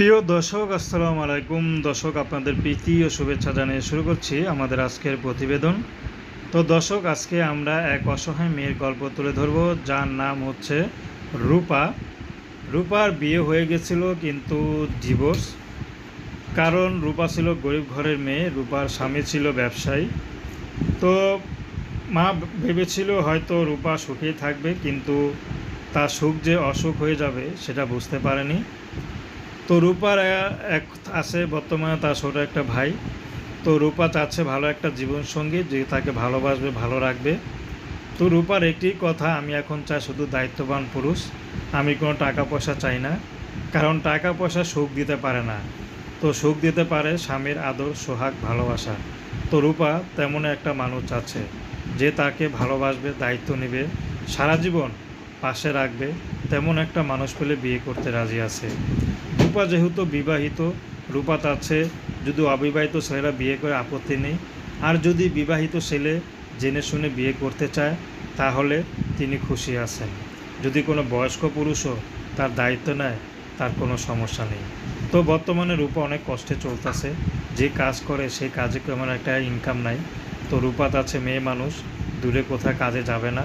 প্রিয় দর্শক, আসসালামু আলাইকুম। দর্শক, আপনাদের প্রীতি ও শুভেচ্ছা জানিয়ে শুরু করছি আমাদের আজকের প্রতিবেদন। তো দর্শক, আজকে আমরা এক অসহায় মেয়ের গল্প তুলে ধরব, যার নাম হচ্ছে রূপা। রূপার বিয়ে হয়ে গেছিল কিন্তু ডিভোর্স। কারণ রূপা ছিল গরিব ঘরের মেয়ে, রূপার স্বামী ছিল ব্যবসায়ী। তো মা ভেবেছিল হয়তো রূপা সুখেই থাকবে, কিন্তু তার সুখ যে অসুখ হয়ে যাবে, সেটা বুঝতে পারেনি। তো রূপার এক আছে বর্তমানে তার ছোট একটা ভাই। তো রূপা চাচ্ছে ভালো একটা জীবনসঙ্গী, যে তাকে ভালোবাসবে, ভালো রাখবে। তো রূপার একটি কথা, আমি এখন চাই শুধু দায়িত্ববান পুরুষ, আমি কোনো টাকা পয়সা চাই না, কারণ টাকা পয়সা সুখ দিতে পারে না। তো সুখ দিতে পারে স্বামীর আদর, সোহাগ, ভালোবাসা। তো রূপা তেমন একটা মানুষ আছে, যে তাকে ভালোবাসবে, দায়িত্ব নেবে সারা জীবন। পাশে রাখবে, তেমন একটা মানুষ পেলে বিয়ে করতে রাজি আছে। রূপা যেহেতু বিবাহিত, রূপা চাচ্ছে যদি অবিবাহিত ছেলেরা বিয়ে করে আপত্তি নেই, আর যদি বিবাহিত ছেলে জেনে শুনে বিয়ে করতে চায়, তাহলে তিনি খুশি আছেন। যদি কোনো বয়স্ক পুরুষও তার দায়িত্ব নেয়, তার কোনো সমস্যা নেই। তো বর্তমানে রূপা অনেক কষ্টে চলতেছে, যে কাজ করে সেই কাজে কেমন একটা ইনকাম নাই। তো রূপা আছে মেয়ে মানুষ, দূরে কোথাও কাজে যাবে না।